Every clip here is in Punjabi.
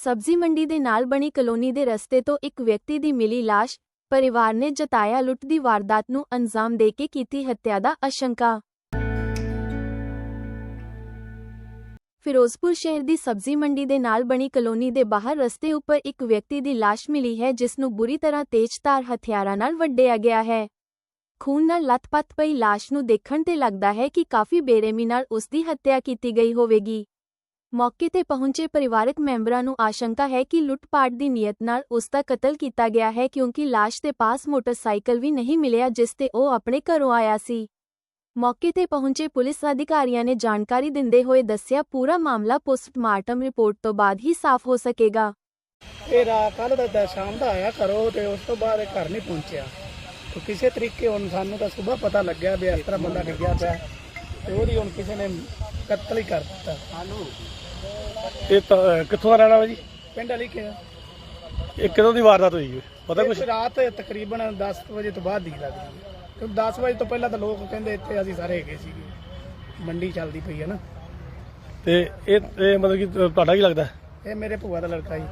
ਸਬਜ਼ੀ ਮੰਡੀ ਦੇ ਨਾਲ ਬਣੀ ਕਲੋਨੀ ਦੇ ਰਸਤੇ ਤੋਂ ਇੱਕ ਵਿਅਕਤੀ ਦੀ ਮਿਲੀ ਲਾਸ਼ ਪਰਿਵਾਰ ਨੇ ਜਤਾਇਆ ਲੁੱਟ ਦੀ ਵਾਰਦਾਤ ਨੂੰ ਅੰਜਾਮ ਦੇ ਕੇ ਕੀਤੀ ਹੱਤਿਆ ਦਾ ਅਸ਼ੰਕਾ ਫਿਰੋਜ਼ਪੁਰ ਸ਼ਹਿਰ ਦੀ ਸਬਜ਼ੀ ਮੰਡੀ ਦੇ ਨਾਲ ਬਣੀ ਕਲੋਨੀ ਦੇ ਬਾਹਰ ਰਸਤੇ ਉੱਪਰ ਇੱਕ ਵਿਅਕਤੀ ਦੀ ਲਾਸ਼ ਮਿਲੀ ਹੈ, ਜਿਸ ਨੂੰ ਬੁਰੀ ਤਰ੍ਹਾਂ ਤੇਜ਼ਧਾਰ ਹਥਿਆਰਾਂ ਨਾਲ ਵੱਢਿਆ ਗਿਆ ਹੈ। ਖੂਨ ਨਾਲ ਲੱਥਪੱਥ ਪਈ ਲਾਸ਼ ਨੂੰ ਦੇਖਣ ਤੇ ਲੱਗਦਾ ਹੈ ਕਿ ਕਾਫੀ ਬੇਰਹਿਮੀ ਨਾਲ ਉਸ ਦੀ ਹੱਤਿਆ ਕੀਤੀ ਗਈ ਹੋਵੇਗੀ। ਮੌਕੇ ਤੇ ਪਹੁੰਚੇ ਪਰਿਵਾਰਕ ਮੈਂਬਰਾਂ ਨੂੰ ਆਸ਼ੰਕਾ ਹੈ ਕਿ ਲੁੱਟਪਾਟ ਦੀ ਨੀਅਤ ਨਾਲ ਉਸ ਦਾ ਕਤਲ ਕੀਤਾ ਗਿਆ ਹੈ ਕਿਉਂਕਿ ਲਾਸ਼ ਦੇ ਪਾਸ ਮੋਟਰਸਾਈਕਲ ਵੀ ਨਹੀਂ ਮਿਲਿਆ ਜਿਸ ਤੇ ਉਹ ਆਪਣੇ ਘਰੋਂ ਆਇਆ ਸੀ। ਮੌਕੇ ਤੇ ਪਹੁੰਚੇ ਪੁਲਿਸ ਅਧਿਕਾਰੀਆਂ ਨੇ ਜਾਣਕਾਰੀ ਦਿੰਦੇ ਹੋਏ ਦੱਸਿਆ, ਪੂਰਾ ਮਾਮਲਾ ਪੋਸਟਮਾਰਟਮ ਰਿਪੋਰਟ ਤੋਂ ਬਾਅਦ ਹੀ ਸਾਫ਼ ਹੋ ਸਕੇਗਾ। ਇਹ ਰਾਤ ਕੱਲ ਦਾ ਸ਼ਾਮ ਦਾ ਆਇਆ ਘਰੋਂ ਤੇ ਉਸ ਤੋਂ ਬਾਅਦ ਘਰ ਨਹੀਂ ਪਹੁੰਚਿਆ। ਤੇ ਕਿਸੇ ਤਰੀਕੇ ਹੁਣ ਸਾਨੂੰ ਤਾਂ ਸਵੇਰ ਪਤਾ ਲੱਗਿਆ ਵੀ ਇਸ ਤਰ੍ਹਾਂ ਬੰਦਾ ਡਿੱਗਿਆ ਪਿਆ ਤੇ ਉਹਦੀ ਹੁਣ ਕਿਸੇ ਨੇ ਕਤਲ ਹੀ ਕਰ ਦਿੱਤਾ। ਇਹ ਤਾਂ ਕਿੱਥੋਂ ਦਾ ਰਹਿਣਾ ਵਾ ਜੀ? ਪਿੰਡ ਵਾਲੀ ਕਿ ਇਹ ਕਦੋਂ ਦੀ ਵਾਰਦਾਤ ਹੋਈ ਹੈ ਪਤਾ ਕੁਛ? ਰਾਤ ਤਕਰੀਬਨ 10 ਵਜੇ ਤੋਂ ਬਾਅਦ ਦੀ ਲੱਗਦੀ ਹੈ ਕਿਉਂਕਿ 10 ਵਜੇ ਤੋਂ ਪਹਿਲਾਂ ਤਾਂ ਲੋਕ ਕਹਿੰਦੇ ਇੱਥੇ ਅਸੀਂ ਸਾਰੇ ਹੈਗੇ ਸੀਗੇ ਮੰਡੀ ਚੱਲਦੀ ਪਈ ਹੈ ਨਾ। ਤੇ ਇਹ ਇਹ ਮਤਲਬ ਕਿ ਤੁਹਾਡਾ ਕੀ ਲੱਗਦਾ? ਇਹ ਮੇਰੇ ਭੂਆ ਦਾ ਲੜਕਾ ਜੀ।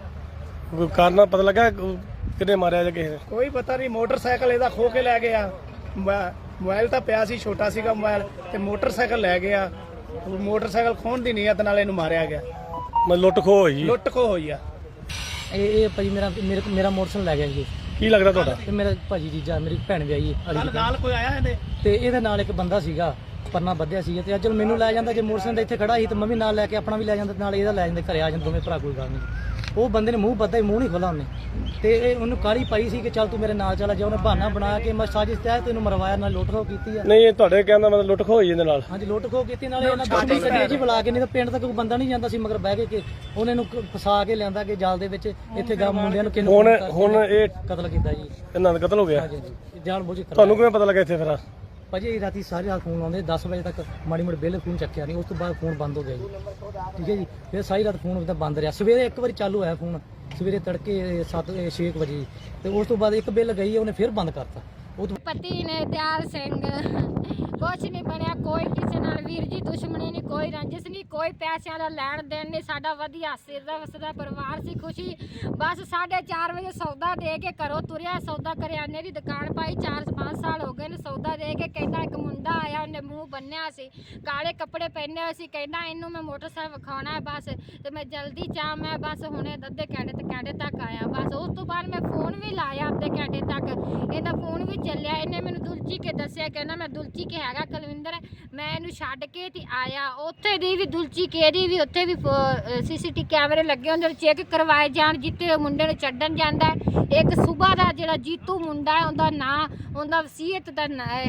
ਕੋਈ ਕਾਰਨ ਪਤਾ ਲੱਗਾ? ਕਿਹਨੇ ਮਾਰਿਆ ਜਾਂ ਕਿਸੇ ਨੇ? ਕੋਈ ਪਤਾ ਨਹੀਂ ਮੋਟਰਸਾਈਕਲ ਇਹਦਾ ਖੋ ਕੇ ਲੈ ਗਿਆ। ਮੋਬਾ- ਮੋਬਾਈਲ ਤਾਂ ਪਿਆ ਸੀ ਛੋਟਾ ਸੀਗਾ ਮੋਬਾਈਲ ਤੇ ਮੋਟਰਸਾਈਕਲ ਲੈ ਗਿਆ। ਮੋਟਰਸਾਈਕਲ ਖੋਣ ਦੀ ਨੀਅਤ ਨਾਲ ਇਹਨੂੰ ਮਾਰਿਆ ਗਿਆ। ਮਤਲਬ ਲੁੱਟ ਖੋਹ ਹੋਈ ਜੀ। ਲੁੱਟ ਖੋ ਹੋਈ ਆ। ਇਹ ਇਹ ਭਾਜੀ ਮੇਰਾ ਮੇਰੇ ਮੇਰਾ ਮੋਟਰਸਾਈਕਲ ਲੈ ਗਿਆ ਜੀ। ਕੀ ਲੱਗਦਾ ਤੁਹਾਡਾ? ਤੇ ਮੇਰਾ ਭਾਜੀ ਜੀਜਾ ਮੇਰੀ ਭੈਣ ਵਿਆਹੀ ਹੈ। ਨਾਲ ਭੈਣ। ਨਾਲ ਕੋਈ ਆਇਆ ਇਹਦੇ? ਤੇ ਇਹਦੇ ਨਾਲ ਇੱਕ ਬੰਦਾ ਸੀਗਾ ਪਰਨਾ ਬੱਧਿਆ ਸੀ। ਤੇ ਅੱਜ ਮੈਨੂੰ ਲੈ ਜਾਂਦਾ ਜੇ ਮੋਟਰਸਾਈਕਲ ਇੱਥੇ ਖੜਾ ਸੀ ਤੇ ਮੰਮੀ ਨਾਲ ਲੈ ਕੇ ਆਪਣਾ ਵੀ ਲੈ ਜਾਂਦਾ ਤੇ ਨਾਲ ਇਹਦਾ ਲੈ ਜਾਂਦੇ ਘਰੇ ਆ ਜਾਂਦੇ ਦੋਵੇਂ ਭਰਾ ਕੋਈ ਗੱਲ ਨਹੀਂ। ਉਹ ਬੰਦੇ ਨੇ ਮੂੰਹ ਬੱਧਾ ਹੀ ਮੂੰਹ ਨਹੀਂ ਖੋਲਾ ਉਹਨੇ। ਤੇ ਇਹ ਉਹਨੂੰ ਕਾਲੀ ਪਾਈ ਸੀ ਕਿ ਚੱਲ ਤੂੰ ਮੇਰੇ ਨਾਲ ਚੱਲ ਜਾ ਉਹਨੇ ਬਹਾਨਾ ਬਣਾ ਕੇ ਮੈਂ ਸਾਜ਼ਿਸ਼ ਤਹਿ ਤੈਨੂੰ ਮਰਵਾਇਆ ਨਾਲ ਲੁੱਟ ਖੋ ਕੀਤੀ ਆ। ਨਹੀਂ ਇਹ ਤੁਹਾਡੇ ਕਹਿਣ ਦਾ ਮਤਲਬ ਲੁੱਟ ਖੋਹ ਹੋਈ ਇਹਦੇ ਨਾਲ। ਹਾਂਜੀ ਲੁੱਟ ਖੋ ਕੀਤੀ ਨਾਲੇ ਇਹਨਾਂ ਦੋਸਤੀ ਕੱਢੀ ਜੀ ਬੁਲਾ ਕੇ ਨਹੀਂ ਤਾਂ ਪਿੰਡ ਤੱਕ ਕੋਈ ਬੰਦਾ ਨਹੀਂ ਜਾਂਦਾ ਸੀ ਮਗਰ ਬਹਿ ਕੇ ਕਿ ਉਹਨੇ ਨੂੰ ਫਸਾ ਕੇ ਲਿਆਂਦਾ ਕਿ ਜਾਲ ਦੇ ਵਿੱਚ ਇੱਥੇ ਗਾ ਮੁੰਡਿਆਂ ਨੂੰ ਕਿਹਨੂੰ ਹੁਣ ਹੁਣ ਇਹ ਕਤਲ ਕੀਤਾ ਜੀ। ਇਹਨਾਂ ਦਾ ਕਤਲ ਹੋ ਗਿਆ? ਹਾਂਜੀ ਜਾਣ ਬੁੱਝ ਕੇ ਤੁਹਾਨੂੰ ਕਿਵੇਂ ਪਤਾ ਲੱਗਾ ਇੱਥੇ ਫਿਰ? ਭਾਜੀ ਰਾਤੀ ਸਾਰੀ ਰਾਤ ਫੋਨ ਲਾਉਂਦੇ 10 ਵਜੇ ਤੱਕ ਮਾੜੀ ਮੋੜੀ ਬਿੱਲ ਫੋਨ ਚੱਕਿਆ ਨਹੀਂ, ਉਸ ਤੋਂ ਬਾਅਦ ਫੋਨ ਬੰਦ ਹੋ ਗਿਆ ਜੀ। ਠੀਕ ਹੈ ਜੀ? ਫਿਰ ਸਾਰੀ ਰਾਤ ਫੋਨ ਉਹਦਾ ਬੰਦ ਰਿਹਾ। ਸਵੇਰੇ ਇੱਕ ਵਾਰੀ ਚਾਲੂ ਹੋਇਆ ਫੋਨ ਸਵੇਰੇ ਤੜਕੇ 7 6 ਵਜੇ। ਤੇ ਉਸ ਤੋਂ ਬਾਅਦ ਇੱਕ ਬਿੱਲ ਗਈ, ਉਹਨੇ ਫਿਰ ਬੰਦ ਕਰਤਾ। ਪਤੀ ਨੇ ਦਿਆਲ ਸਿੰਘ। ਕੁਛ ਨਹੀਂ ਬਣਿਆ, ਕੋਈ ਕਿਸੇ ਨਾਲ ਵੀਰ ਜੀ ਦੁਸ਼ਮਣੀ ਨਹੀਂ, ਕੋਈ ਰੰਜਿਸ਼ ਨਹੀਂ, ਕੋਈ ਪੈਸਿਆਂ ਦਾ ਲੈਣ ਦੇਣ ਨਹੀਂ, ਸਾਡਾ ਵਧੀਆ ਸਿਰਦਾ ਵਸਦਾ, ਪਰਿਵਾਰ ਸੀ ਖੁਸ਼ੀ। ਬਸ 4:30 ਵਜੇ ਸੌਦਾ ਦੇ ਕੇ ਘਰੋਂ ਤੁਰਿਆ, ਸੌਦਾ ਕਰਿਆਨੇ ਦੀ ਦੁਕਾਨ ਪਾਈ 4-5 ਸਾਲ ਹੋ ਗਏ ਨੇ ਸੌਦਾ ਦੇ ਕੇ, ਕਹਿੰਦਾ ਇੱਕ ਮੁੰਡਾ ਆਇਆ, ਉਹਨੇ ਮੂੰਹ ਬੰਨਿਆ ਸੀ, ਕਾਲੇ ਕੱਪੜੇ ਪਹਿਨੇ ਹੋਏ ਸੀ, ਕਹਿੰਦਾ ਇਹਨੂੰ ਮੈਂ ਮੋਟਰਸਾਈਕਲ ਵਿਖਾਉਣਾ ਹੈ ਬਸ, ਤੇ ਮੈਂ ਜਲਦੀ ਚਾ ਮੈਂ ਬਸ ਹੁਣੇ ਅੱਧੇ ਘੰਟੇ ਤੇ ਘੰਟੇ ਤੱਕ ਆਇਆ ਬਸ ਉਸ ਤੋਂ ਬਾਅਦ ਮੈਂ ਫੋਨ ਵੀ ਲਾਇਆ ਅੱਧੇ ਘੰਟੇ ਤੱਕ ਇਹਦਾ ਫੋਨ ਵੀ ਚੱਲਿਆ ਇਹਨੇ ਮੈਨੂੰ ਦੁਲਚੀ ਕੇ ਦੱਸਿਆ ਕਹਿੰਦਾ ਮੈਂ ਦੁਲਚੀ ਕੇ ਹੈਗਾ ਮੈਂ ਇਹਨੂੰ ਛੱਡ ਕੇ ਤੇ ਆਇਆ। ਉੱਥੇ ਦੀ ਵੀ ਦੁਲਚੀ ਕੇ ਦੀ ਵੀ ਉੱਥੇ ਵੀ ਸੀਸੀਟੀ ਕੈਮਰੇ ਲੱਗੇ ਹੁੰਦੇ ਨੇ ਚੈੱਕ ਕਰਵਾਏ ਜਾਣ ਜਿੱਤੇ ਉਹ ਮੁੰਡੇ ਨੂੰ ਛੱਡਣ ਜਾਂਦਾ। ਇੱਕ ਸੂਬਾ ਦਾ ਜਿਹੜਾ ਜੀਤੂ ਮੁੰਡਾ ਹੈ ਉਹਦਾ ਨਾਂ ਉਹਦਾ ਵਸੀਅਤ ਦਾ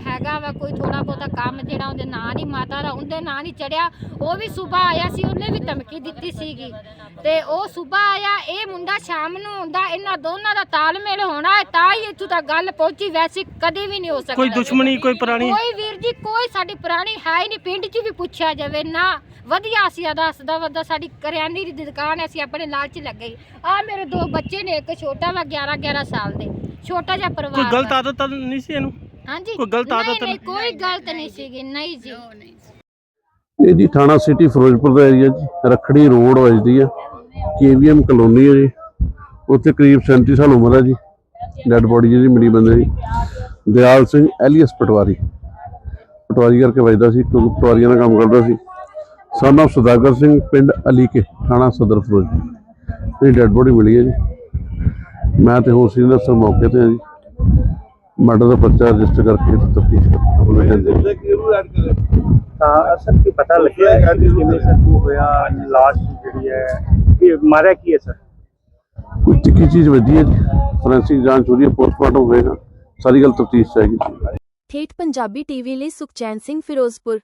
ਹੈਗਾ ਵਾ ਕੋਈ ਥੋੜਾ ਬਹੁਤਾ ਕੰਮ ਜਿਹੜਾ ਉਹਦੇ ਨਾਂ ਨਹੀਂ ਮਾਤਾ ਦਾ ਉਹਦੇ ਨਾਂ ਨਹੀਂ ਚੜਿਆ। ਉਹ ਵੀ ਸੂਬਾ ਆਇਆ ਸੀ ਉਹਨੇ ਵੀ ਧਮਕੀ ਦਿੱਤੀ ਸੀਗੀ। ਤੇ ਉਹ ਸੂਬਾ ਆਇਆ ਇਹ ਮੁੰਡਾ ਸ਼ਾਮ ਨੂੰ ਹੁੰਦਾ ਇਹਨਾਂ ਦੋਨਾਂ ਦਾ ਤਾਲਮੇਲ ਹੋਣਾ ਹੈ ਤਾਂ ਹੀ ਇੱਥੋਂ ਤੱਕ ਗੱਲ ਪਹੁੰਚੀ। ਵੈਸੇ ਕਦੇ ਵੀ ਨਹੀਂ ਹੋ ਸਕਦਾ ਕੋਈ ਦੁਸ਼ਮਣੀ ਕੋਈ ਪੁਰਾਣੀ ਕੋਈ ਵੀਰ ਜੀ ਕੋਈ ਸਾਡੀ ਪੁਰਾਣੀ ਹੈ ਹੀ ਨਹੀਂ ਪਿੰਡ 'ਚ ਵੀ ਪੁੱਛਿਆ ਜਾਵੇ ਨਾ। ਵਧੀਆ ਸੀ ਦੱਸਦਾ ਵੱਦਾ ਸਾਡੀ ਕਰਿਆਨੇ ਦੀ ਦੁਕਾਨ ਹੈ, ਅਸੀਂ ਆਪਣੇ ਲਾਲਚ ਲੱਗੇ ਆ ਮੇਰੇ ਦੋ ਬੱਚੇ ਨੇ ਇੱਕ ਛੋਟਾ ਵਾ 11 11 ਸਾਲ ਦੇ। ਛੋਟਾ ਜਿਹਾ ਪਰਿਵਾਰ ਕੋਈ ਗਲਤ ਵਾ। ਆਦਤ ਤਾਂ ਨਹੀਂ ਸੀ ਇਹਨੂੰ? ਹਾਂਜੀ। ਕੋਈ ਗਲਤ ਨਹੀਂ, ਆਦਤ ਨਹੀਂ ਕੋਈ ਗਲਤ ਨਹੀਂ ਸੀਗੀ ਨਹੀਂ ਜੀ। ਇਹ ਜੀ ਥਾਣਾ ਸਿਟੀ ਫਿਰੋਜ਼ਪੁਰ ਦਾ ਏਰੀਆ ਜੀ ਰਖੜੀ ਰੋਡ ਵੱਜਦੀ ਆ। ਕੇਵੀਐਮ ਕਲੋਨੀ ਹੈ ਜੀ। ਉੱਥੇ ਕਰੀਬ 37 ਸਾਲ ਉਮਰ ਹੈ ਜੀ। ਡੈਡ ਬੋਡੀ ਜਿਹੜੀ ਮਿਲੀ ਬੰਦੇ ਦੀ। ਦਿਆਲ ਸਿੰਘ ਐਲੀਅਸ ਪਟਵਾਰੀ। ਪਟਵਾਰੀ ਕਰਕੇ ਵੱਜਦਾ ਸੀ ਕਿਉਂਕਿ ਪਟਵਾਰੀਆਂ ਦਾ ਕੰਮ ਕਰਦਾ ਸੀ। son of ਸੁਦਾਗਰ ਸਿੰਘ ਪਿੰਡ ਅਲੀਕੇ ਥਾਣਾ ਸਦਰ ਫਿਰੋਜ਼ਪੁਰ। ਇਹ ਡੈਡ ਬੋਡੀ ਮਿਲੀ ਹੈ ਜੀ। ਮੈਂ ਤੇ ਹੋਰ ਸੀਨੀਅਰ ਅਫਸਰ ਮੌਕੇ ਤੇ ਹਾਂ ਜੀ। ਮਰਡਰ ਦਾ ਪਰਚਾ ਰਜਿਸਟਰ ਕਰਕੇ ਤਫਤੀਸ਼ ਕਰ ਤਾਂ ਅਸਲ ਕੀ ਪਤਾ ਲੱਗਿਆ ਕਿ ਕਿਵੇਂ ਸਰ ਹੋਇਆ ਲਾਸ਼ ਜਿਹੜੀ ਹੈ ਕਿ ਮਾਰਿਆ ਕੀ ਹੈ ਸਰ? ਕੁਝ ਤਿੱਖੀ ਚੀਜ਼ ਵਧੀ ਹੈ ਜੀ। ਫੋਰੈਂਸਿਕ ਜਾਂਚ ਹੋ ਰਹੀ ਹੈ ਪੋਸਟਮਾਰਟਮ ਹੋਏਗਾ। ਸਾਰੀ ਗੱਲ ਤਫਤੀਸ਼ ਚਾਹੀਦੀ ਠੇਠ ਪੰਜਾਬੀ ਟੀਵੀ ਲਈ ਸੁਖਚੈਨ ਸਿੰਘ ਫਿਰੋਜ਼ਪੁਰ।